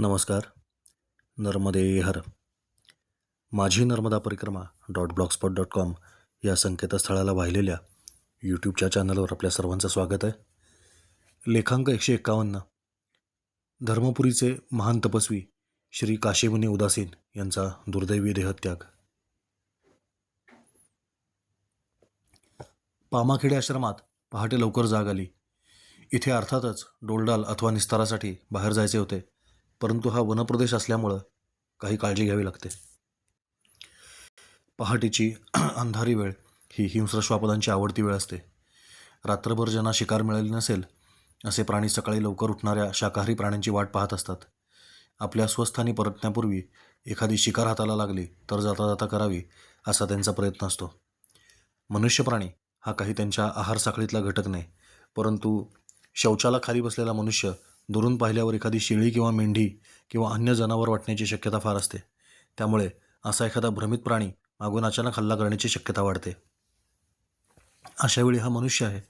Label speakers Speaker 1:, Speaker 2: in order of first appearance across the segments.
Speaker 1: नमस्कार. नर्मदे हर. माझी नर्मदा परिक्रमा डॉट ब्लॉगस्पॉट डॉट कॉम या संकेतस्थळाला वाहिलेल्या यूट्यूबच्या चॅनलवर आपल्या सर्वांचं स्वागत आहे. लेखांक एकशे एक्कावन्न. धर्मपुरीचे महान तपस्वी श्री काशीमुनी उदासीन यांचा दुर्दैवी देहत्याग. पामाखेडे आश्रमात पहाटे लवकर जाग आली. इथे अर्थातच डोलडाल अथवा निस्तारासाठी बाहेर जायचे होते. परंतु हा वनप्रदेश असल्यामुळं काही काळजी घ्यावी लागते. पहाटेची अंधारी वेळ ही हिंस्र श्वापदांची आवडती वेळ असते. रात्रभर ज्यांना शिकार मिळाली नसेल असे प्राणी सकाळी लवकर उठणाऱ्या शाकाहारी प्राण्यांची वाट पाहत असतात. आपल्या स्वस्थानी परतण्यापूर्वी एखादी शिकार हाताला लागली तर जाता जाता करावी असा त्यांचा प्रयत्न असतो. मनुष्य प्राणी हा काही त्यांच्या आहार साखळीतला घटक नाही परंतु शौचाला खाली बसलेला मनुष्य दुरून पाहिल्यावर एखादी शेळी किंवा मेंढी किंवा अन्य जनावर वाटण्याची शक्यता फार असते. त्यामुळे असा एखादा भ्रमित प्राणी मागून अचानक हल्ला करण्याची शक्यता वाढते. अशावेळी हा मनुष्य आहे.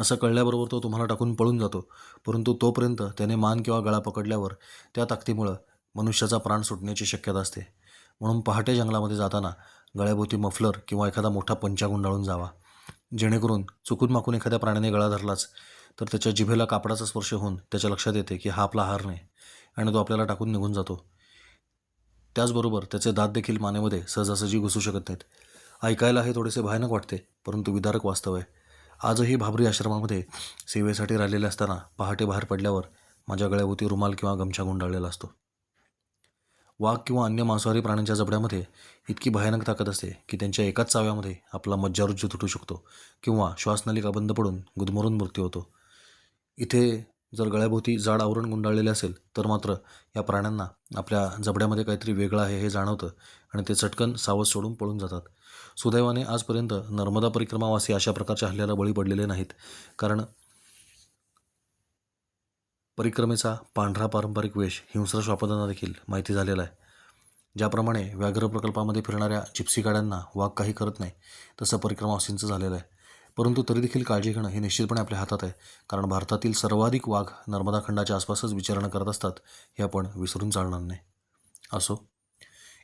Speaker 1: असं कळल्याबरोबर तो तुम्हाला टाकून पळून जातो. परंतु तोपर्यंत त्याने मान किंवा गळा पकडल्यावर त्या ताकदीमुळं मनुष्याचा प्राण सुटण्याची शक्यता असते. म्हणून पहाटे जंगलामध्ये जाताना गळ्याभोवती मफलर किंवा एखादा मोठा पंचा गुंडाळून जावा. जेणेकरून चुकून माकून एखाद्या प्राण्याने गळा धरलाच. तर त्याच्या जिभेला कापडाचा स्पर्श होऊन त्याच्या लक्षात येते की हा आपला आहार नाही आणि तो आपल्याला टाकून निघून जातो. त्याचबरोबर त्याचे दात देखील मानेमध्ये सहजासहजी घुसू शकत नाहीत. ऐकायला हे थोडेसे भयानक वाटते परंतु विदारक वास्तव आहे. आजही भाबरी आश्रमामध्ये सेवेसाठी राहिलेले असताना पहाटे बाहेर पडल्यावर माझ्या गळ्याभोवती रुमाल किंवा गमछा गुंडाळलेला असतो. वाघ किंवा अन्य मांसाहारी प्राण्यांच्या जबड्यामध्ये इतकी भयानक ताकद असते की त्यांच्या एकाच चाव्यामध्ये आपला मज्जारुज्जू तुटू शकतो किंवा श्वासनलिका बंद पडून गुदमरून मृत्यू होतो. इथे जर गळ्याभोवती जाड आवरण गुंडाळलेले असेल तर मात्र या प्राण्यांना आपल्या जबड्यामध्ये काहीतरी वेगळं आहे हे जाणवतं आणि ते चटकन सावज सोडून पळून जातात. सुदैवाने आजपर्यंत नर्मदा परिक्रमावासी अशा प्रकारच्या हल्ल्याला बळी पडलेले नाहीत कारण परिक्रमेचा पांढरा पारंपरिक वेश हिंस्र श्वापदांना देखील माहिती झालेला आहे. ज्याप्रमाणे व्याघ्र प्रकल्पामध्ये फिरणाऱ्या जिप्सी गाड्यांना वाघ काही करत नाही तसं परिक्रमावासींचं झालेलं आहे. परंतु तरी देखील काळजी घेणं हे निश्चितपणे आपल्या हातात आहे. कारण भारतातील सर्वाधिक वाघ नर्मदा खंडाच्या आसपासच विचारणा करत असतात हे आपण विसरून चालणार नाही. असो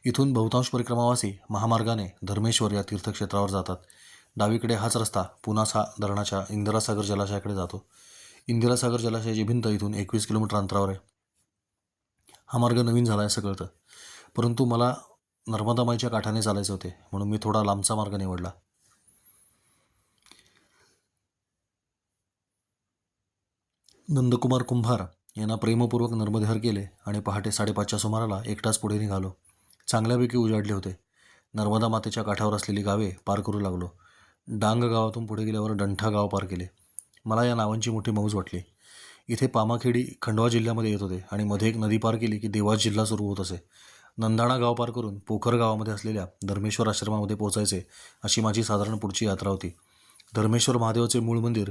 Speaker 1: इथून बहुतांश परिक्रमावासी महामार्गाने धर्मेश्वर या तीर्थक्षेत्रावर जातात. डावीकडे हाच रस्ता पुनासा धरणाच्या इंदिरासागर जलाशयाकडे जातो. इंदिरासागर जलाशयाची भिंत इथून एकवीस किलोमीटर अंतरावर आहे. हा मार्ग नवीन झाला आहे असं कळतं. परंतु मला नर्मदामाईच्या काठाने चालायचे होते म्हणून मी थोडा लांबचा मार्ग निवडला. नंदकुमार कुंभार यांना प्रेमपूर्वक नर्मदेहर केले आणि पहाटे साडेपाचच्या सुमाराला एकटाच पुढे निघालो. चांगल्यापैकी उजाडले होते. नर्मदा मातेच्या काठावर असलेली गावे पार करू लागलो. डांग गावातून पुढे गेल्यावर डंठा गाव पार केले. मला या नावांची मोठी मौज वाटली. इथे पामाखेडी खंडवा जिल्ह्यामध्ये येत होते आणि मध्ये एक नदी पार केली की देवास जिल्हा सुरू होत असे. नंदाणा गाव पार करून पोखर गावामध्ये असलेल्या धर्मेश्वर आश्रमामध्ये पोहोचायचे अशी माझी साधारण पुढची यात्रा होती. धर्मेश्वर महादेवाचे मूळ मंदिर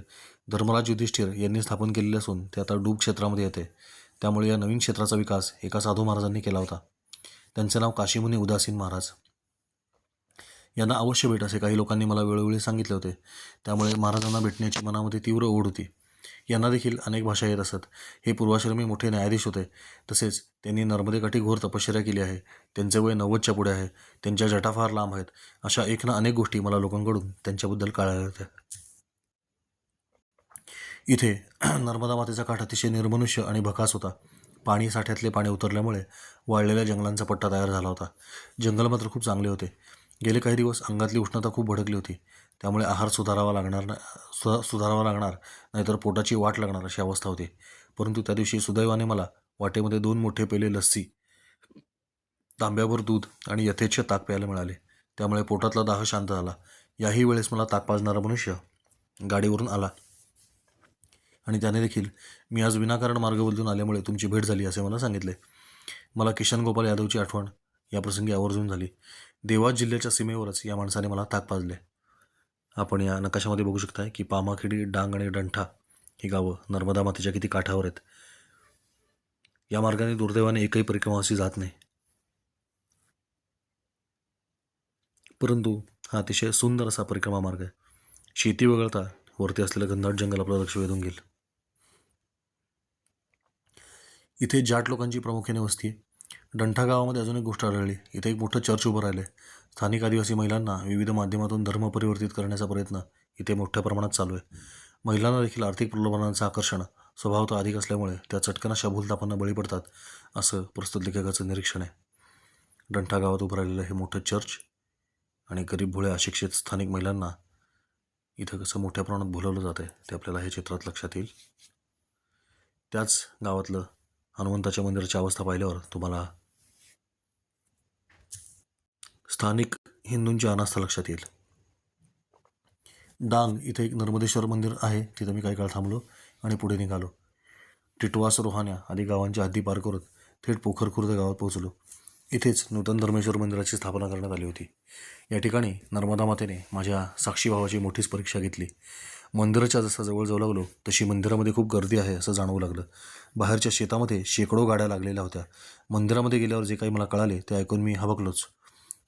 Speaker 1: धर्मराज युधिष्ठिर यांनी स्थापन केलेले असून ते आता डूब क्षेत्रामध्ये येते. त्यामुळे या नवीन क्षेत्राचा विकास एका साधू महाराजांनी केला होता. त्यांचे नाव काशीमुनी उदासीन महाराज. यांना अवश्य भेट असे काही लोकांनी मला वेळोवेळी सांगितले होते. त्यामुळे महाराजांना भेटण्याची मनामध्ये तीव्र ओढ होती. यांना देखील अनेक भाषा येत असत. हे पूर्वाश्रमी मोठे न्यायाधीश होते. तसेच त्यांनी नर्मदेकाठी घोर तपश्चर्या केली आहे. त्यांचे वय नव्वदच्या पुढे आहे. त्यांच्या जटा फार लांब आहेत. अशा एक ना अनेक गोष्टी मला लोकांकडून त्यांच्याबद्दल कळाल्या होत्या. इथे नर्मदा मातेचा काठ अतिशय निर्मनुष्य आणि भकास होता. पाणी साठ्यातले पाणी उतरल्यामुळे वाळलेल्या जंगलांचा पट्टा तयार झाला होता. जंगल मात्र खूप चांगले होते. गेले काही दिवस अंगातली उष्णता खूप भडकली होती. त्यामुळे आहार सुधारावा लागणार ना सुधारावा लागणार नाहीतर पोटाची वाट लागणार अशी अवस्था होती. परंतु त्या दिवशी सुदैवाने मला वाटेमध्ये दोन मोठे पेले लस्सी तांब्यावर दूध आणि यथेच्छ ताक प्यायला मिळाले. त्यामुळे पोटातला दाह शांत झाला. याही वेळेस मला ताक पाजणारा मनुष्य गाडीवरून आला. आणि त्याने देखील मी आज विनाकारण मार्ग बदलून आल्यामुळे तुमची भेट झाली असे मला सांगितले. मला किशन गोपाल यादवची आठवण याप्रसंगी आवर्जून झाली. देवास जिल्ह्याच्या सीमेवरच या माणसाने मला ताक पाजले. आपण या नकाशामध्ये बघू शकताय की पामाखेडी डांग आणि डंठा ही गावं नर्मदा मातेच्या किती काठावर आहेत. या मार्गाने दुर्दैवाने एकही परिक्रमावासी जात नाही. परंतु हा अतिशय सुंदर असा परिक्रमा मार्ग आहे. शेती वगळता वरती असलेलं घनदाट जंगल आपलं लक्ष वेधून घेईल. इथे जाट लोकांची प्रामुख्याने वस्ती आहे. डंठा गावामध्ये अजून एक गोष्ट आढळली. इथे एक मोठं चर्च उभं राहिलं आहे स्थानिक आदिवासी महिलांना विविध माध्यमातून धर्म परिवर्तित करण्याचा प्रयत्न इथे मोठ्या प्रमाणात चालू आहे. महिलांना देखील आर्थिक प्रलोभनाचं आकर्षण स्वभावतः अधिक असल्यामुळे त्या चटकन अशा भूलतापांना बळी पडतात असं प्रस्तुत लेखकाचं निरीक्षण आहे. डंठा गावात उभं राहिलेलं हे मोठं चर्च आणि गरीब भोळ्या अशिक्षित स्थानिक महिलांना इथं कसं मोठ्या प्रमाणात भुलवलं जातं आहे ते आपल्याला हे चित्रात लक्षात येईल. त्याच गावातलं हनुमंताच्या मंदिराची अवस्था पाहिल्यावर तुम्हाला स्थानिक हिंदूंची अनास्था लक्षात येईल. डांग इथे एक नर्मदेश्वर मंदिर आहे तिथं मी काही काळ थांबलो आणि पुढे निघालो. टिटवास रोहाण्या आदी गावांच्या हद्दी पार करत थेट पोखरखुर्द गावात पोहोचलो. इथेच नूतन धर्मेश्वर मंदिराची स्थापना करण्यात आली होती. या ठिकाणी नर्मदा मातेने माझ्या साक्षी भावाची मोठीच परीक्षा घेतली. मंदिराच्या जसा जवळ जाऊ लागलो तशी मंदिरामध्ये खूप गर्दी आहे असं जाणवू लागलं. बाहेरच्या शेतामध्ये शेकडो गाड्या लागलेल्या होत्या. मंदिरामध्ये गेल्यावर जे काही मला कळाले ते ऐकून मी हबकलोच.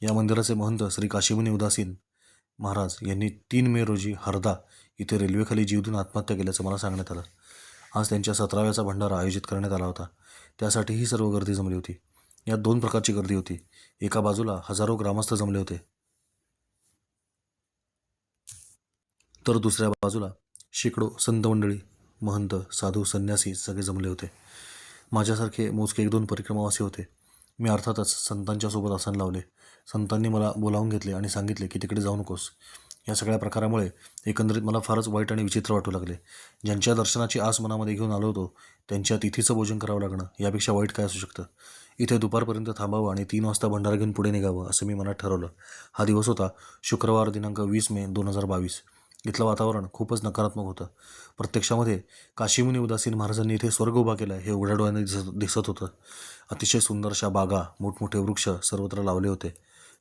Speaker 1: या मंदिराचे महंत श्री काशीमुनी उदासीन महाराज यांनी तीन मे रोजी हरदा इथे रेल्वेखाली जीव आत्महत्या केल्याचं मला सांगण्यात आलं. आज त्यांच्या सतराव्याचा भंडारा आयोजित करण्यात आला होता. त्यासाठी ही सर्व गर्दी जमली होती. यात दोन प्रकारची गर्दी होती. एका बाजूला हजारो ग्रामस्थ जमले होते. तर दुसऱ्या बाजूला शेकडो संत मंडळी महंत साधू संन्यासी सगळे जमले होते. माझ्यासारखे मोजके एक दोन परिक्रमावासी होते. मी अर्थातच संतांच्या सोबत आसन लावले. संतांनी मला बोलावून घेतले आणि सांगितले की तिकडे जाऊ नकोस. या सगळ्या प्रकारामुळे एकंदरीत मला फारच वाईट आणि विचित्र वाटू लागले. ज्यांच्या दर्शनाची आस मनामध्ये घेऊन आलो होतो त्यांच्या तिथीचं भोजन करावं लागणं यापेक्षा वाईट काय असू शकतं? इथे दुपारपर्यंत थांबावं आणि तीन वाजता भंडारा घेऊन पुढे निघावं असं मी मनात ठरवलं. हा दिवस होता शुक्रवार दिनांक वीस मे दोन हजार बावीस. इथलं वातावरण खूपच नकारात्मक होतं. प्रत्यक्षामध्ये काशीमुनी उदासीन महाराजांनी इथे स्वर्ग उभा केला हे उघड्या डोळ्याने दिसत दिसत होतं. अतिशय सुंदर अशा बागा मोठमोठे वृक्ष सर्वत्र लावले होते.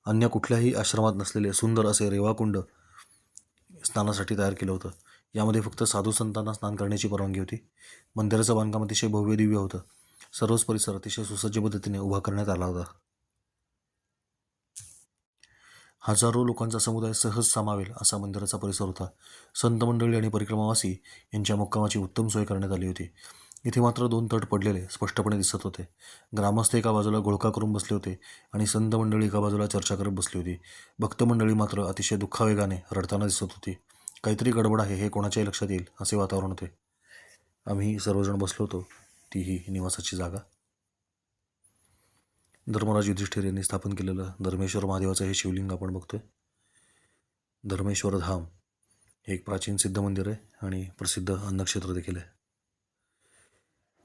Speaker 1: अन्य कुठल्याही आश्रमात नसलेले सुंदर असे रेवाकुंड स्नानासाठी तयार केलं होतं. यामध्ये फक्त साधू संतांना स्नान करण्याची परवानगी होती. मंदिराचं बांधकाम अतिशय भव्य दिव्य होतं. सर्वच परिसर अतिशय सुसज्ज पद्धतीने उभा करण्यात आला होता. हजारो लोकांचा समुदाय सहज सामावेल असा मंदिराचा परिसर होता. संत मंडळी आणि परिक्रमावासी यांच्या मुक्कामाची उत्तम सोय करण्यात आली होती. इथे मात्र दोन तट पडलेले स्पष्टपणे दिसत होते. ग्रामस्थ एका बाजूला घोळका करून बसले होते आणि संत मंडळी एका बाजूला चर्चा करत बसली होती. भक्त मंडळी मात्र अतिशय दुःखावेगाने रडताना दिसत होती. काहीतरी गडबड आहे हे कोणाच्याही लक्षात येईल असे वातावरण होते. आम्ही सर्वजण बसलो होतो. तीही निवासाची जागा. धर्मराज युधिष्ठिर यांनी स्थापन केलेलं धर्मेश्वर महादेवाचं हे शिवलिंग आपण बघतोय. धर्मेश्वर धाम हे एक प्राचीन सिद्ध मंदिर आहे आणि प्रसिद्ध अन्नक्षेत्र देखील आहे.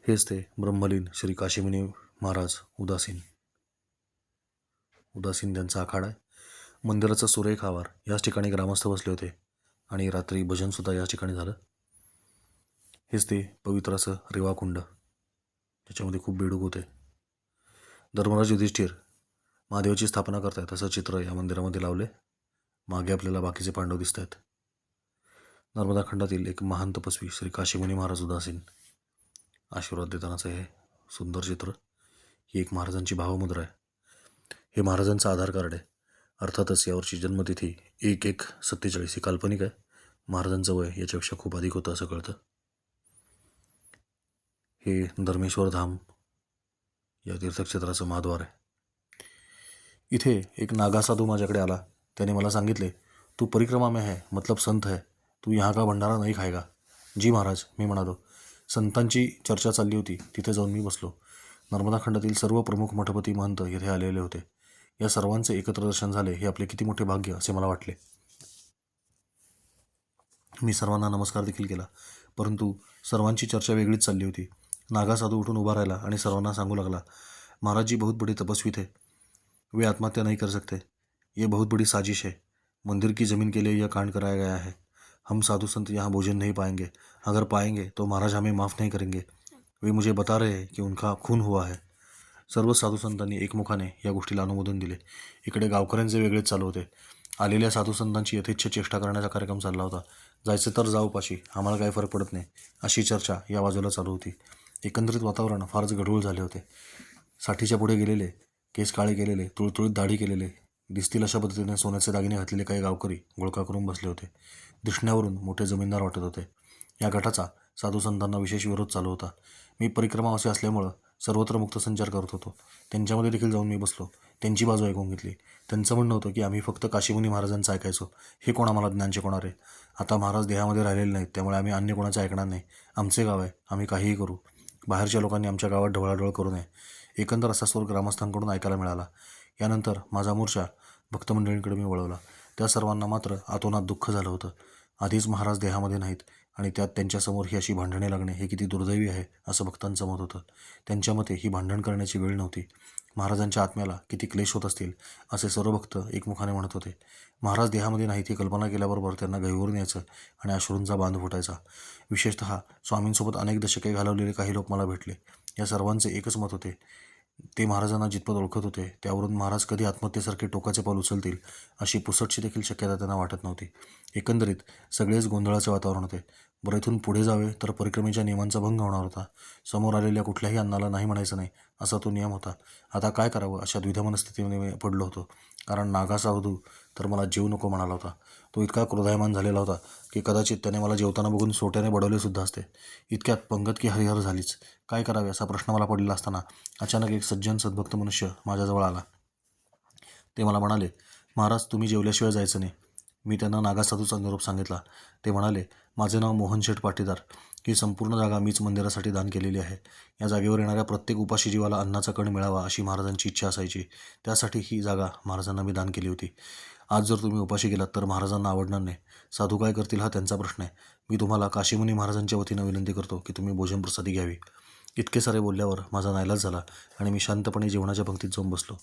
Speaker 1: हेच ते ब्रह्मलीन श्री काशीमुनी महाराज उदासीन. उदासीन त्यांचा आखाडा आहे. मंदिराचा सुरेख आवार याच ठिकाणी ग्रामस्थ बसले होते आणि रात्री भजनसुद्धा याच ठिकाणी झालं. हेच ते पवित्र असं रेवाकुंड ज्याच्यामध्ये खूप बेडूक होते. धर्मराज युधिष्ठिर महादेवाची स्थापना करतायत असं चित्र या मंदिरामध्ये लावले. मागे आपल्याला बाकीचे पांडव दिसत आहेत नर्मदा खंडातील एक महान तपस्वी श्री काशीमुनी महाराज उदासीन. आशीर्वाद देतानाचं हे सुंदर चित्र ही एक महाराजांची भावमुद्रा आहे. हे महाराजांचं आधार कार्ड आहे. अर्थातच यावरची जन्मतिथी एक एक सत्तेचाळीस ही काल्पनिक आहे. महाराजांचं वय याच्यापेक्षा खूप अधिक होतं असं कळतं. हे धर्मेश्वर धाम या तीर्थक्षेत्राचं महाद्वार आहे. इथे एक नागा साधू माझ्याकडे आला. त्याने मला सांगितले तू परिक्रमा में है मतलब संत है. तू यहाँ का भंडारा नाही खायगा जी महाराज मी म्हणालो. संतांची चर्चा चालली होती. तिथे जाऊन मी बसलो. नर्मदा खंडातील सर्व प्रमुख मठपती महंत येथे आलेले होते. या सर्वांचे एकत्र दर्शन झाले हे आपले किती मोठे भाग्य असे मला वाटले. मी सर्वांना नमस्कार देखील केला. परंतु सर्वांची चर्चा वेगळीच चालली होती. नागा साधू उठून उभा राहिला आणि सर्वांना सांगू लागला महाराज जी बहुत बड़ी तपस्वी थे. वे आत्महत्या नहीं कर सकते. ये बहुत बड़ी साजिश है. मंदिर की ज़मीन के लिए यह कांड कराया गया है. हम साधु संत यहाँ भोजन नहीं पाएंगे. अगर पाएंगे तो महाराज हमें माफ़ नहीं करेंगे. वे मुझे बता रहे हैं की उनका खून हुआ है. सर्व साधू संतांनी एकमुखाने या गोष्टीला अनुमोदन दिले. इकडे गावकऱ्यांचे वेगळेच चालू होते. आलेल्या साधू संतांची यथेच्छ चेष्टा करण्याचा कार्यक्रम चालला होता. जायचं तर जाऊ पाशी. आम्हाला काही फरक पडत नाही. अशी चर्चा या बाजूला चालू होती. एकंदरीत वातावरण फारच गढूळ झाले होते. साठीच्या पुढे गेलेले केस काळे केलेले तुळतुळीत दाढी केलेले दिसतील अशा पद्धतीने सोन्याचे दागिने घातलेले काही गावकरी गोळका करून बसले होते. दिसण्यावरून मोठे जमीनदार वाटत होते. या गटाचा साधू संतांना विशेष विरोध चालू होता. मी परिक्रमावासी असल्यामुळं सर्वत्र मुक्त संचार करत होतो. त्यांच्यामध्ये देखील जाऊन मी बसलो. त्यांची बाजू ऐकून घेतली. त्यांचं म्हणणं होतं की आम्ही फक्त काशीमुनी महाराजांचं ऐकायचो. हे कोण आम्हाला ज्ञान शिकवणार आहे? आता महाराज देहामध्ये राहिलेले नाहीत. त्यामुळे आम्ही अन्य कोणाचं ऐकणार नाही. आमचे गाव आहे. आम्ही काहीही करू. बाहेरच्या लोकांनी आमच्या गावात ढवळाढवळ करू नये. एकंदर असा स्वर ग्रामस्थांकडून ऐकायला मिळाला. यानंतर माझा मोर्चा भक्तमंडळींकडे मी वळवला. त्या सर्वांना मात्र आतोनात दुःख झालं होतं. आधीच महाराज देहामध्ये नाहीत आणि त्यात त्यांच्यासमोर ही अशी भांडणे लागणे हे किती दुर्दैवी आहे असं भक्तांचं मत होतं. त्यांच्या मते ही भांडण करण्याची वेळ नव्हती. महाराजांच्या आत्म्याला किती क्लेश होत असतील असे सर्व भक्त एकमुखाने म्हणत होते. महाराज देहामध्ये नाही ती कल्पना केल्याबरोबर त्यांना गहिवरून यायचं आणि अश्रूंचा बांध फुटायचा. विशेषतः स्वामींसोबत अनेक दशके घालवलेले काही लोक मला भेटले. या सर्वांचे एकच मत होते. ते महाराजांना जितपत ओळखत होते त्यावरून महाराज कधी आत्महत्येसारखे टोकाचे पाऊल उचलतील अशी पुसटची देखील शक्यता त्यांना वाटत नव्हती. एकंदरीत सगळेच गोंधळाचे वातावरण होते. बरं इथून पुढे जावे तर परिक्रमेच्या नियमांचा भंग होणार होता. समोर आलेल्या कुठल्याही अन्नाला नाही म्हणायचं नाही असा तो नियम होता. आता काय करावं? अशा द्विधा मनस्थितीमध्ये मी पडलो होतो. कारण नागा सावधू तर मला जीव नको म्हणाला होता. तो इतका क्रोधायमान झालेला होता की कदाचित त्याने मला जेवताना बघून सोट्याने बडवले सुद्धा असते. इतक्यात पंगत की हरिहर झालीच. काय करावे? असा प्रश्न मला पडलेला असताना अचानक एक सज्जन सद्भक्त मनुष्य माझ्याजवळ आला. ते मला म्हणाले महाराज तुम्ही जेवल्याशिवाय जायचं नाही. मी त्यांना नागासाधूचा निरोप सांगितला. ते म्हणाले माझे नाव मोहन शेठ पाटीदार. ही संपूर्ण जागा मीच मंदिरासाठी दान केलेली आहे. या जागेवर येणाऱ्या प्रत्येक उपाशी जीवाला अन्नाचा कण मिळावा अशी महाराजांची इच्छा असायची. त्यासाठी ही जागा महाराजांना मी दान केली होती. आज जर तुम्ही उपाशी गेलात तर महाराजांना आवडणार नाही. साधू काय करतील हा त्यांचा प्रश्न आहे. मी तुम्हाला काशीमुनी महाराजांच्या वतीनं विनंती करतो की तुम्ही भोजन प्रसादी घ्यावी. इतके सारे बोलल्यावर माझा नाईलाज झाला आणि मी शांतपणे जेवणाच्या पंक्तीत जाऊन बसलो.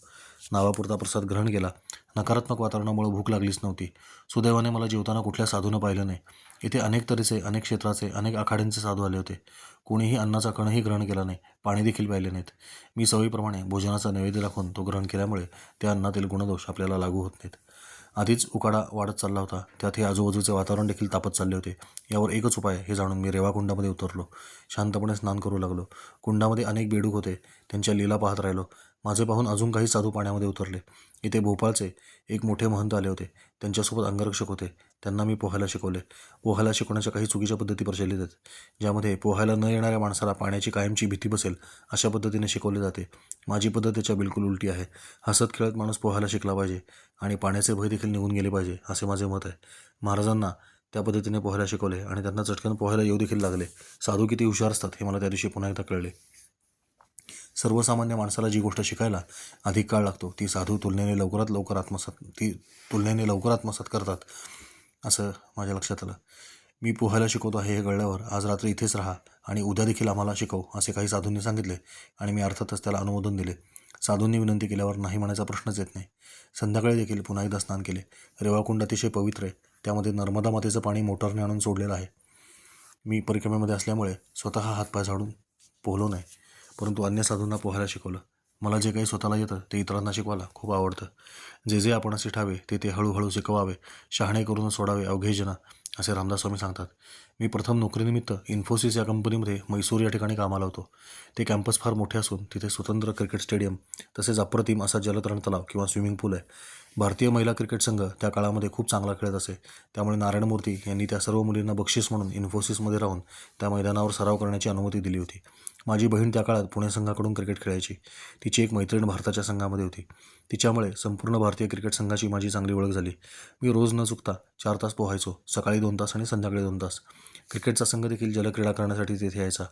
Speaker 1: नावापुरता प्रसाद ग्रहण केला. नकारात्मक वातावरणामुळे भूक लागलीच नव्हती. सुदैवाने मला जेवताना कुठल्या साधूनं पाहिलं नाही. इथे अनेक तऱ्हेचे अनेक क्षेत्राचे अनेक आखाड्यांचे साधू आले होते. कोणीही अन्नाचा कणही ग्रहण केला नाही. पाणी देखील पाहिले नाहीत. मी सवयीप्रमाणे भोजनाचा नैवेद्य दाखवून तो ग्रहण केल्यामुळे त्या अन्नातील गुणदोष आपल्याला लागू होत नाहीत. आधीच उकाडा वाढत चालला होता. त्यात हे आजूबाजूचे वातावरण देखील तापत चालले होते. यावर एकच उपाय हे जाणून मी रेवा कुंडामध्ये उतरलो. शांतपणे स्नान करू लागलो. कुंडामध्ये अनेक बेडूक होते. त्यांच्या लीला पाहत राहिलो. माझे पाहून अजून काही साधू पाण्यामध्ये उतरले. इथे भोपाळचे एक मोठे महंत आले होते. त्यांच्यासोबत अंगरक्षक होते. त्यांना मी पोहायला शिकवले. पोहायला शिकवण्याच्या काही चुकीच्या पद्धती प्रचलित आहेत ज्यामध्ये पोहायला न येणाऱ्या माणसाला पाण्याची कायमची भीती बसेल अशा पद्धतीने शिकवले जाते. माझी पद्धत त्याच्या बिलकुल उलटी आहे. हसत खेळत माणूस पोहायला शिकला पाहिजे आणि पाण्याचे भय देखील निघून गेले पाहिजे असे माझे मत आहे. महाराजांना त्या पद्धतीने पोहायला शिकवले आणि त्यांना चटकन पोहायला येऊ देखील लागले. साधू किती हुशार असतात हे मला त्या दिवशी पुन्हा एकदा कळले. सर्वसामान्य माणसाला जी गोष्ट शिकायला अधिक काळ लागतो ती साधू तुलनेने लवकरात लवकर आत्मसात ती तुलनेने लवकर आत्मसात करतात असं माझ्या लक्षात आलं. मी पोहायला शिकवतो आहे हे कळल्यावर आज रात्री इथेच राहा आणि उद्या देखील आम्हाला शिकव असे काही साधूंनी सांगितले आणि मी अर्थातच त्याला अनुमोदन दिले. साधूंनी विनंती केल्यावर नाही म्हणायचा प्रश्नच येत नाही. संध्याकाळी देखील पुन्हा एकदा स्नान केले. रेवाकुंड अतिशय पवित्र आहे. त्यामध्ये नर्मदा मातेचं पाणी मोटारने आणून सोडलेलं आहे. मी परिक्रमेमध्ये असल्यामुळे स्वतः हातपाय झाडून पोहलो नाही. परंतु अन्य साधूंना पोहायला शिकवलं. मला जे काही स्वतःला येतं ते इतरांना शिकवायला खूप आवडतं. जे जे आपण ठावे ते ते हळूहळू शिकवावे शहाणे करून सोडावे अवघे जना असे रामदास स्वामी सांगतात. मी प्रथम नोकरीनिमित्त इन्फोसिस या कंपनीमध्ये मैसूर या ठिकाणी कामाला होतो. ते कॅम्पस फार मोठे असून तिथे स्वतंत्र क्रिकेट स्टेडियम तसेच अप्रतिम असा जलतरण तलाव किंवा स्विमिंग पूल आहे. भारतीय महिला क्रिकेट संघ त्या काळामध्ये खूप चांगला खेळत असे. त्यामुळे नारायण मूर्ती यांनी त्या सर्व मुलींना बक्षीस म्हणून इन्फोसिसमध्ये राहून त्या मैदानावर सराव करण्याची अनुमती दिली होती. माझी बहीण त्या काळात पुणे संघाकडून क्रिकेट खेळायची. तिची एक मैत्रीण भारताच्या संघामध्ये होती. तिच्यामुळे संपूर्ण भारतीय क्रिकेट संघाची माझी चांगली ओळख झाली. मी रोज न चुकता चार तास पोहायचो सकाळी दोन तास आणि संध्याकाळी दोन तास. क्रिकेटचा संघ देखील जलक्रीडा करण्यासाठी तेथे यायचा.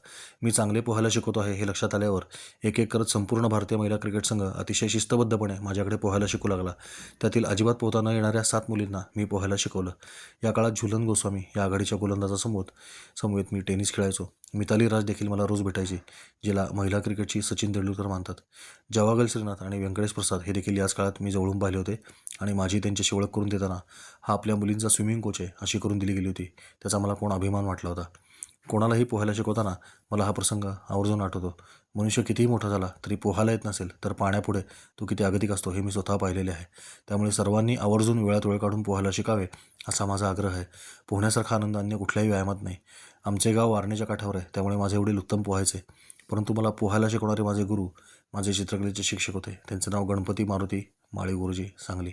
Speaker 1: मी चांगले पोहायला शिकवतो आहे हे लक्षात आल्यावर एक एक करत संपूर्ण भारतीय महिला क्रिकेट संघ अतिशय शिस्तबद्धपणे माझ्याकडे पोहायला शिकू लागला. त्यातील अजिबात पोहता न येणाऱ्या सात मुलींना मी पोहायला शिकवलं. या काळात झुलन गोस्वामी या आघाडीच्या गोलंदाजासमोर समवेत मी टेनिस खेळायचो. मिताली राज देखील मला रोज भेटायची जिला महिला क्रिकेटची सचिन तेंडुलकर मानतात. जवागल श्रीनाथ आणि व्यंकटेश प्रसाद हे देखील याच काळात मी जवळून पाहिले होते. आणि माझी त्यांच्याशी ओळख करून देताना हा आपल्या मुलींचा स्विमिंग कोच आहे अशी करून दिली गेली होती. त्याचा मला कोण अभिमान वाटला होता. कोणालाही पोहायला शिकवताना मला हा प्रसंग आवर्जून आठवतो. मनुष्य कितीही मोठा झाला तरी पोहायला येत नसेल तर पाण्यापुढे तो किती अगतिक असतो हे मी स्वतः पाहिलेले आहे. त्यामुळे सर्वांनी आवर्जून वेळात वेळ काढून पोहायला शिकावे असा माझा आग्रह आहे. पोहण्यासारखा आनंद अन्य कुठल्याही व्यायामात नाही. आमचे गाव वारणेच्या काठावर आहे त्यामुळे माझे वडील उत्तम पोहायचे. परंतु मला पोहायला शिकवणारे माझे गुरु माझे चित्रकलेचे शिक्षक होते. त्यांचं नाव Ganpati Maruti Mali Guruji Sangli.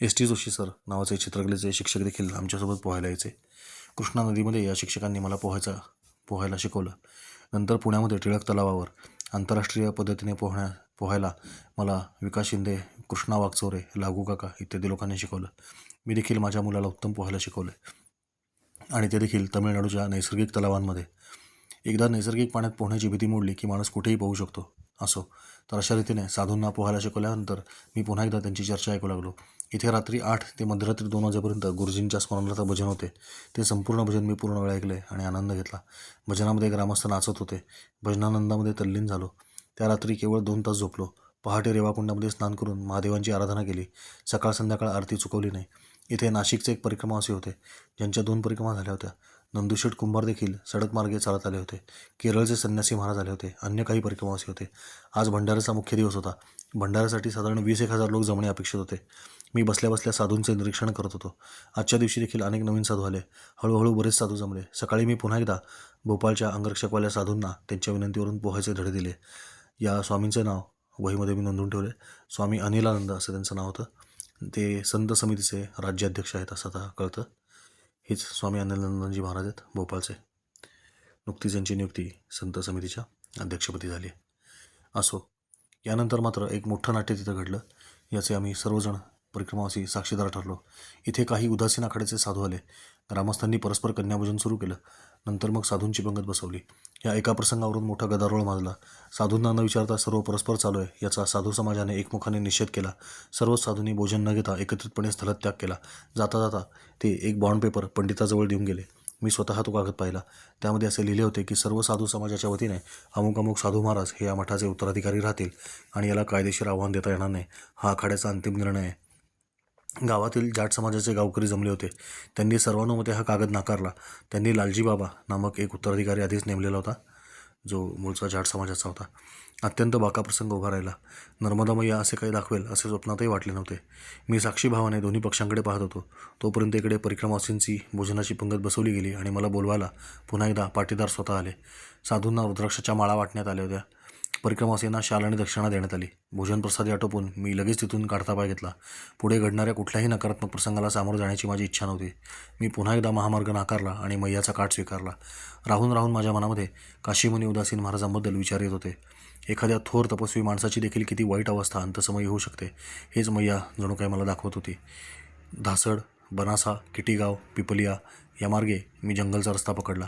Speaker 1: S T Joshi sir नावाचे चित्रकलेचे शिक्षक देखील आमच्यासोबत पोहायला यायचे. कृष्णा नदीमध्ये या शिक्षकांनी मला पोहायचा पोहायला शिकवलं. नंतर पुण्यामध्ये टिळक तलावावर आंतरराष्ट्रीय पद्धतीने पोहण्या पोहायला मला विकास शिंदे कृष्णा वागचोरे लागू काका इत्यादी लोकांनी शिकवलं. मी देखील माझ्या मुलाला उत्तम पोहायला शिकवले. आणि ते देखील तमिळनाडूच्या नैसर्गिक तलावांमध्ये. एकदा नैसर्गिक पाण्यात पोहण्याची भीती मोडली की माणूस कुठेही पोहू शकतो. असो. तर अशा रीतीने साधूंना पोहायला शिकवल्यानंतर मी पुन्हा एकदा त्यांची चर्चा ऐकू लागलो. इथे रात्री आठ ते मध्यरात्री दोन वाजेपर्यंत गुरुजींच्या स्मरणार्थ भजन होते. ते संपूर्ण भजन मी पूर्ण वेळ ऐकले आणि आनंद घेतला. भजनामध्ये ग्रामस्थ नाचत होते. भजनानंदामध्ये तल्लीन झालो. त्या रात्री केवळ दोन तास झोपलो. पहाटे रेवाकुंडामध्ये स्नान करून महादेवांची आराधना केली. सकाळ संध्याकाळ आरती चुकवली नाही. इथे नाशिकचे एक परिक्रमावासी होते. ज्यांच्या दोन परिक्रमा झाल्या होत्या. नंदुशेठ कुंभार देखील सडक मार्गे चालत आले होते. केरळचे संन्यासी महाराज आले होते. अन्य काही परिक्रमावासी होते. आज भंडाऱ्याचा मुख्य दिवस होता. भंडाऱ्यासाठी साधारण वीस एक हजार लोक जमणे अपेक्षित होते. मी बसल्या बसल्या साधूंचे निरीक्षण करत होतो. आजच्या दिवशी देखील अनेक नवीन साधू आले. हळूहळू बरेच साधू जमले. सकाळी मी पुन्हा एकदा भोपाळच्या अंगरक्षकवाल्या साधूंना त्यांच्या विनंतीवरून पोहायचे धडे दिले. या स्वामींचे नाव वहीमध्ये मी नोंदवून ठेवले. स्वामी अनिलानंद असं त्यांचं नाव होतं. ते संत समितीचे राज्याध्यक्ष आहेत असं आता कळतं. हेच स्वामी अनिलानंदजी महाराज आहेत भोपाळचे नुकतीच यांची नियुक्ती संत समितीच्या अध्यक्षपदी झाली असो यानंतर मात्र एक मोठं नाट्य तिथं घडलं याचे आम्ही सर्वजण परिक्रमावासी साक्षीदार ठरलो. इथे काही उदासीन आखाड्याचे साधू आले ग्रामस्थांनी परस्पर कन्याभोजन सुरू केलं. नंतर मग साधूंची पंगत बसवली. या एका प्रसंगावरून मोठा गदारोळ माजला. साधूंना न विचारता सर्व परस्पर चालू आहे याचा साधू समाजाने एकमुखाने निषेध केला. सर्व साधूंनी भोजन न घेता एकत्रितपणे स्थलत्याग केला. जाता जाता ते एक बॉन्ड पेपर पंडिताजवळ देऊन गेले. मी स्वतः तो कागद पाहिला. त्यामध्ये असे लिहिले होते की सर्व साधू समाजाच्या वतीने अमुक अमुक साधू महाराज हे या मठाचे उत्तराधिकारी राहतील आणि याला कायदेशीर आव्हान देता येणार नाही. हा आखाड्याचा अंतिम निर्णय आहे. गावातील जाट समाजाचे गावकरी जमले होते. त्यांनी सर्वानुमते हा कागद नाकारला. त्यांनी लालजी बाबा नामक एक उत्तराधिकारी आधीच नेमलेला होता जो मूळचा जाट समाजाचा होता. अत्यंत बाका प्रसंग उभा राहिला. नर्मदा मैया असे काही दाखवेल असे स्वप्नातही वाटले नव्हते. मी साक्षी भावाने दोन्ही पक्षांकडे पाहत होतो. तोपर्यंत इकडे परिक्रमासींची भोजनाची पंगत बसवली गेली आणि मला बोलवायला पुन्हा एकदा पाटीदार स्वतः आले. साधूंना रुद्राक्षाच्या माळा वाटण्यात आल्या होत्या. परिक्रमासेना शाल आणि दक्षिणा देण्यात आली. भोजन प्रसादी आटोपून मी लगेच तिथून काढता पाय घेतला. पुढे घडणाऱ्या कुठल्याही नकारात्मक प्रसंगाला सामोरं जाण्याची माझी इच्छा नव्हती. मी पुन्हा एकदा महामार्ग नाकारला आणि मैयाचा काठ स्वीकारला. राहून राहून माझ्या मनामध्ये काशीमुनी उदासीन महाराजांबद्दल विचार येत होते. एखाद्या थोर तपस्वी माणसाची देखील किती वाईट अवस्था अंतसमयी होऊ शकते हेच मैया जणू काय मला दाखवत होती. धासड बनासा किटीगाव पिपलिया या मार्गे मी जंगलचा रस्ता पकडला.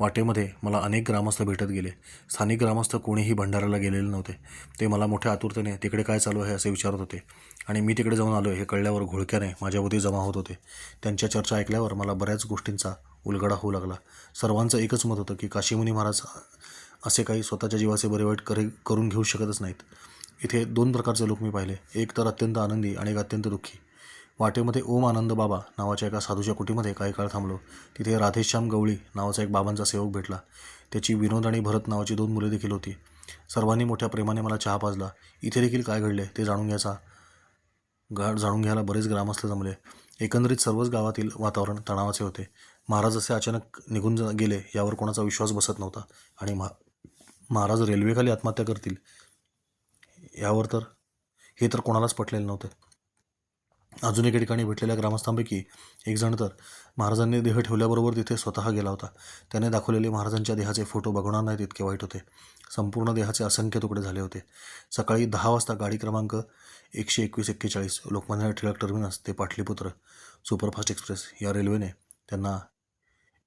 Speaker 1: वाटेमध्ये मला अनेक ग्रामस्थ भेटत गेले. स्थानिक ग्रामस्थ कोणीही भंडाऱ्याला गेलेले नव्हते. ते मला मोठ्या आतुरतेने तिकडे काय चालू आहे? असे विचारत होते. आणि मी तिकडे जाऊन आलो हे कळल्यावर घोळक्याने माझ्यावधी जमा होत होते. त्यांच्या चर्चा ऐकल्यावर मला बऱ्याच गोष्टींचा उलगडा होऊ लागला. सर्वांचं एकच मत होतं की काशीमुनी महाराज असे काही स्वतःच्या जीवाचे बरे वाईट करे करून घेऊ शकतच नाहीत. इथे दोन प्रकारचे लोक मी पाहिले. एक तर अत्यंत आनंदी आणि एक अत्यंत दुःखी. वाटेमध्ये ओम आनंद बाबा नावाच्या एका साधूच्या कुटीमध्ये काही काळ थांबलो. तिथे राधेश्याम गवळी नावाचा एक बाबांचा सेवक भेटला. त्याची विनोद आणि भरत नावाची दोन मुले देखील होती. सर्वांनी मोठ्या प्रेमाने मला चहा पाजला. इथे देखील काय घडले ते जाणून घ्यायचा गा जाणून घ्यायला बरेच ग्रामस्थ जमले. एकंदरीत सर्वच गावातील वातावरण तणावाचे होते. महाराज असे अचानक निघून जा- गेले यावर कोणाचा विश्वास बसत नव्हता. आणि महा महाराज रेल्वेखाली आत्महत्या करतील यावर तर हे तर कोणालाच पटलेलं नव्हतं. अजून एका ठिकाणी भेटलेल्या ग्रामस्थांपैकी एक जण तर महाराजांनी देह ठेवल्याबरोबर तिथे स्वतः गेला होता. त्याने दाखवलेले महाराजांच्या देहाचे फोटो बघणार नाहीत इतके वाईट होते. संपूर्ण देहाचे असंख्य तुकडे झाले होते. सकाळी दहा वाजता गाडी क्रमांक एकशे एकवीस एक्केचाळीस लोकमान्य टिळक टर्मिनस ते पाटलीपुत्र सुपरफास्ट एक्सप्रेस या रेल्वेने त्यांना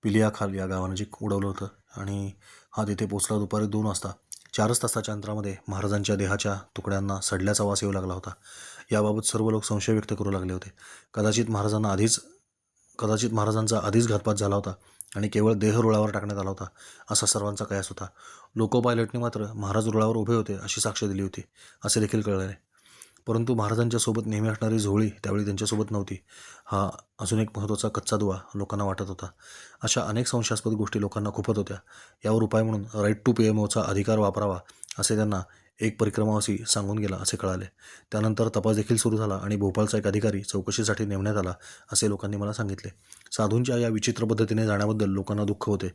Speaker 1: पिलियाखाल या गावानजीक उडवलं होतं आणि हा तिथे पोचला दुपारी दोन वाजता. चारच तासाच्या अंतरामध्ये महाराजांच्या देहाच्या तुकड्यांना सडल्याचा वास येऊ लागला होता. याबाबत सर्व लोक संशय व्यक्त करू लागले होते. कदाचित महाराजांना आधीच कदाचित महाराजांचा आधीच घातपात झाला होता आणि केवळ देह रुळावर टाकण्यात आला होता असा सर्वांचा कयास होता. लोको पायलटने मात्र महाराज रुळावर उभे होते अशी साक्ष दिली होती असे देखील कळले परंतु महाराजांच्या सोबत नेहमी असणारी झोळी त्यावेळी त्यांच्यासोबत नव्हती. हा अजून एक महत्त्वाचा कच्चा दुवा लोकांना वाटत होता. अशा अनेक संशयास्पद गोष्टी लोकांना खुपत होत्या. यावर उपाय म्हणून राईट टू पी एम ओचा अधिकार वापरावा असे त्यांना एक परिक्रमावासी सांगून गेला असे कळाले. त्यानंतर तपास देखील सुरू झाला आणि भोपाळचा एक अधिकारी चौकशीसाठी नेमण्यात आला असे लोकांनी मला सांगितले. साधूंच्या या विचित्र पद्धतीने जाण्याबद्दल लोकांना दुःख होते.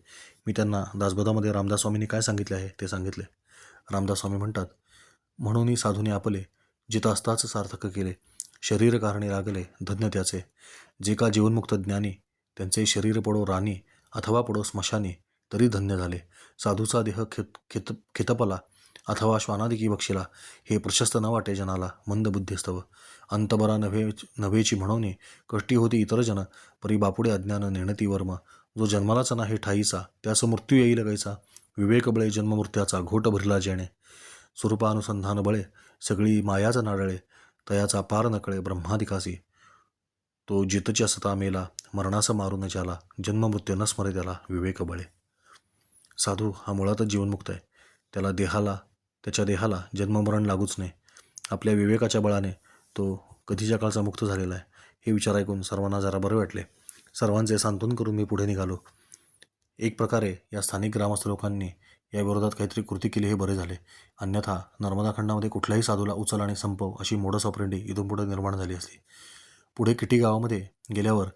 Speaker 1: मी त्यांना दासबोधामध्ये रामदास स्वामींनी काय सांगितले आहे ते सांगितले. रामदास स्वामी म्हणतात म्हणूनही साधूने आपले जिथं असताच सार्थक केले. शरीर कारणे लागले धन्य त्याचे. जे का जीवनमुक्त ज्ञानी त्यांचे शरीर पडो राणी अथवा पडो स्मशानी तरी धन्य झाले. साधूचा देह खेत खेत खेतपला अथवा श्वानादिकी बक्षिला हे प्रशस्त न वाटे जनाला मंद बुद्धिस्तव. अंतबरा नव्हे नव्हेची म्हणवणे कष्टी होती इतर जन परी बापुडे अज्ञान नेणती वर्म. जो जन्मालाच नाही ठाईचा त्यास मृत्यू येईल गायचा विवेक बळे जन्ममृत्याचा घोट भरला जेणे. स्वरूपानुसंधान बळे सगळी मायाच नाडळे तयाचा पार नकळे ब्रह्मादिकासी. तो जितच्या सता मेला मरणास मारून ज्याला जन्ममृत्यू न स्मरे त्याला विवेक बळे साधू हा मुळातच जीवनमुक्त आहे. त्याला देहाला त्याच्या देहाला जन्ममरण लागूच नाही आपल्या विवेकाच्या बळाने तो कधीच्या काळचा मुक्त झालेला आहे हे विचार ऐकून सर्वांना जरा बरे वाटले. सर्वांचे सांत्वन करून मी पुढे निघालो. एक प्रकारे या स्थानिक ग्रामस्थ लोकांनी या विरोधात काहीतरी कृती केली हे बरे झाले. अन्यथा नर्मदा खंडामध्ये कुठल्याही साधूला उचल आणि संपव अशी मोडस ऑपरेंडी इथून पुढे निर्माण झाली असती. पुढे किटी गावामध्ये गेल्यावर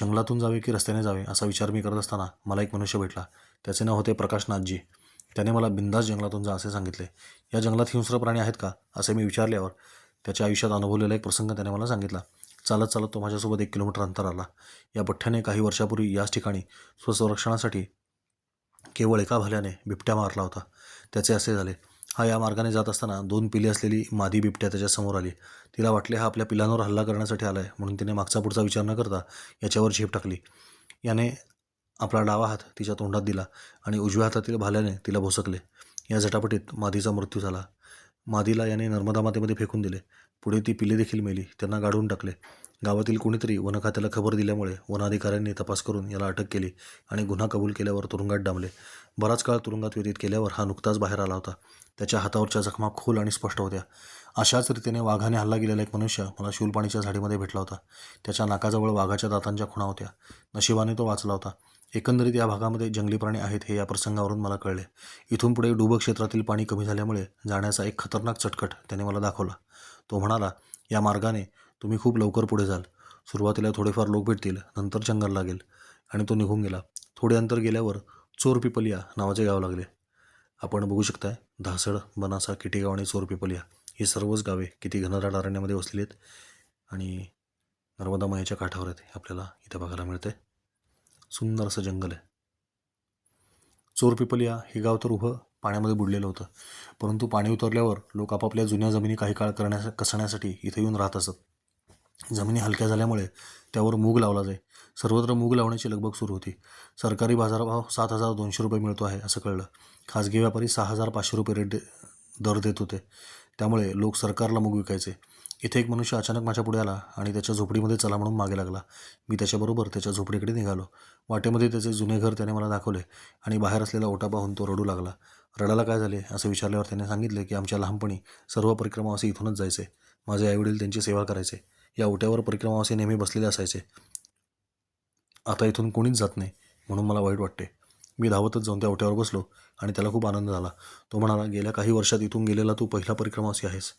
Speaker 1: जंगलातून जावे की रस्त्याने जावे असा विचार मी करत असताना मला एक मनुष्य भेटला. त्याचे नाव होते प्रकाशनाथजी त्याने मला बिंदास जंगलातून जा असे सांगितले. या जंगलात हिंस्र प्राणी आहेत का? असे मी विचारल्यावर त्याच्या आयुष्यात अनुभवलेला एक प्रसंग त्याने मला सांगितला. चालत चालत तो माझ्यासोबत एक किलोमीटर अंतर आला. या पठ्ठ्याने काही वर्षापूर्वी याच ठिकाणी स्वसंरक्षणासाठी केवळ एका भाल्याने बिबट्या मारला होता. त्याचे असे झाले. हा या मार्गाने जात असताना दोन पिले असलेली मादी बिबट्या त्याच्यासमोर आली. तिला वाटले हा आपल्या पिलांवर हल्ला करण्यासाठी आला आहे म्हणून तिने मागचा पुढचा विचार न करता याच्यावर झेप टाकली. याने आपला डावा हात तिच्या तोंडात दिला आणि उजव्या हातातील भाल्याने तिला भोसकले. या झटापटीत मादीचा मृत्यू झाला. मादीला याने नर्मदा मातेमध्ये फेकून दिले. पुढे ती पिले देखील मेली. त्यांना गाडून टाकले. गावातील कोणीतरी वनखात्याला खबर दिल्यामुळे वनाधिकाऱ्यांनी तपास करून याला अटक केली आणि गुन्हा कबूल केल्यावर तुरुंगात डांबले. बराच काळ तुरुंगात व्यतीत केल्यावर हा नुकताच बाहेर आला होता. त्याच्या हातावरच्या जखमा खोल आणि स्पष्ट होत्या. अशाच रीतीने वाघाने हल्ला केलेला एक मनुष्य मला शूलपाणीच्या झाडीमध्ये भेटला होता. त्याच्या नाकाजवळ वाघाच्या दातांच्या खुणा होत्या. नशिबाने तो वाचला होता. एकंदरीत या भागामध्ये जंगली प्राणी आहेत हे या प्रसंगावरून मला कळले. इथून पुढे डुबक क्षेत्रातील पाणी कमी झाल्यामुळे जाण्याचा एक खतरनाक चटकट त्याने मला दाखवला. तो म्हणाला या मार्गाने तुम्ही खूप लवकर पुढे जाल. सुरुवातीला थोडेफार लोक भेटतील नंतर जंगल लागेल. आणि तो निघून गेला. थोडे अंतर गेल्यावर चोर पिपलिया नावाचे गाव लागले. आपण बघू शकताय धासड बनासा किटीगाव आणि चोर पिपलिया ही सर्वच गावे किती घनदाट अरण्यामध्ये वसलेली आहेत. आणि नर्मदा मायाच्या काठावर आहेत आपल्याला इथं बघायला मिळते सुंदर असं जंगल आहे. चोर पिपलिया हे गाव तर उभं पाण्यामध्ये बुडलेलं होतं. परंतु पाणी उतरल्यावर लोक आपापल्या जुन्या जमिनी काही काळ करण्यास कसण्यासाठी इथे येऊन राहत असत. जमिनी हलक्या झाल्यामुळे त्यावर मूग लावला जाई सर्वत्र मूग लावण्याची लगबग सुरू होती. सरकारी बाजारभाव सात हजार दोनशे रुपये मिळतो आहे असं कळलं. खाजगी व्यापारी सहा हजार पाचशे रुपये रेट दर देत होते. त्यामुळे लोक सरकारला मूग विकायचे. इथे एक मनुष्य अचानक माझ्या पुढे आला आणि त्याच्या झोपडीमध्ये चला म्हणून मागे लागला. मी त्याच्याबरोबर त्याच्या झोपडीकडे निघालो. वाटेमध्ये त्याचे जुने घर त्याने मला दाखवले आणि बाहेर असलेला ओटा पाहून तो रडू लागला. रडायला काय झाले असं विचारल्यावर त्याने सांगितले की आमच्या लहानपणी सर्व परिक्रमावासी इथूनच जायचे. माझे आईवडील त्यांची सेवा करायचे. या ओट्यावर परिक्रमावासी नेहमी बसलेले असायचे. आता इथून कोणीच जात नाही म्हणून मला वाईट वाटते. मी धावतच जाऊन त्या ओट्यावर बसलो आणि त्याला खूप आनंद झाला. तो म्हणाला गेल्या काही वर्षात इथून गेलेला तू पहिला परिक्रमावासी आहेस.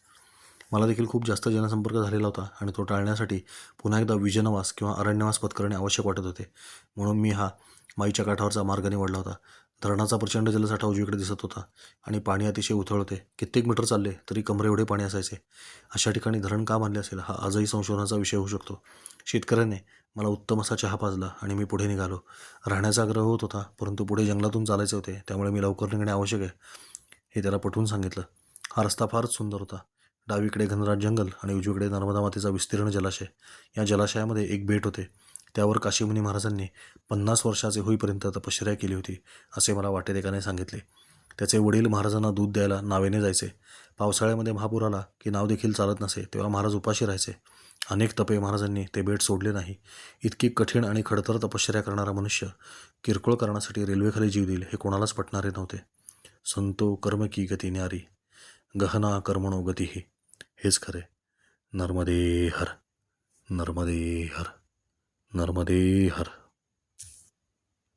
Speaker 1: मला देखील खूप जास्त जनसंपर्क झालेला होता आणि तो टाळण्यासाठी पुन्हा एकदा विजनवास किंवा अरण्यवास पत्करणे आवश्यक वाटत होते. म्हणून मी हा माईच्या काठावरचा मार्ग निवडला होता. धरणाचा प्रचंड जलसाठा उजवीकडे दिसत होता आणि पाणी अतिशय उथळ होते. कित्येक मीटर चालले तरी कमरे एवढे पाणी असायचे. अशा ठिकाणी धरण का बांधले असेल हा आजही संशोधनाचा विषय होऊ शकतो. शेतकऱ्याने मला उत्तम असा चहा पाजला आणि मी पुढे निघालो. राहण्याचा आग्रह होत होता परंतु पुढे जंगलातून चालायचे होते त्यामुळे मी लवकर निघणे आवश्यक आहे हे त्याला पटवून सांगितलं. हा रस्ता फारच सुंदर होता. डावीकडे घनराज जंगल आणि उजवीकडे नर्मदा मातेचा विस्तीर्ण जलाशय. या जलाशयामध्ये एक बेट होते. त्यावर काशीमुनी महाराजांनी पन्नास वर्षाचे होईपर्यंत तपश्चर्या केली होती असे मला वाटेदेकाने सांगितले. त्याचे वडील महाराजांना दूध द्यायला नावेने जायचे. पावसाळ्यामध्ये महापूर आला की नाव देखील चालत नसे तेव्हा महाराज उपाशी राहायचे. अनेक तपे महाराजांनी ते बेट सोडले नाही. इतकी कठीण आणि खडतर तपश्चर्या करणारा मनुष्य किरकोळ करण्यासाठी रेल्वेखाली जीव देईल हे कोणालाच पटणारे नव्हते. संतो कर्म की गती न्यारी गहना कर्मणो गतीही हेच खरे नर्मदे हर नर्मदे हर नर्मदे हर